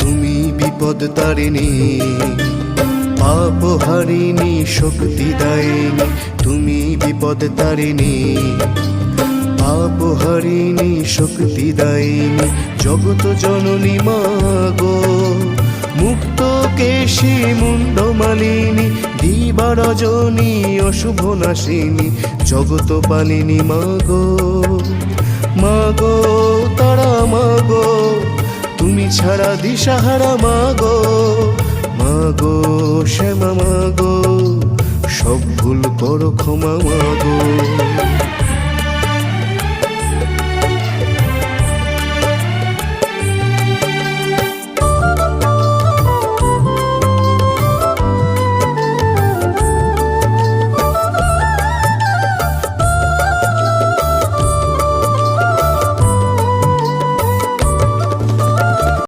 তুমি বিপদ তারিণী। পাপ হারিণী, শক্তি দায়িনী, তুমি বিপদ তারিণী। পাপ হারিণী, শক্তি দায়িনী জগত জননী মাগো। মুক্ত কেশী মুন্ড মালিনী, দিবা রজনী, অশুভ নাশিনী জগত পালিনী মাগো। মাগো ছাড়া দিশাহারা মাগো মাগো শ্যামা মাগো সব ভুল করো ক্ষমা মাগো।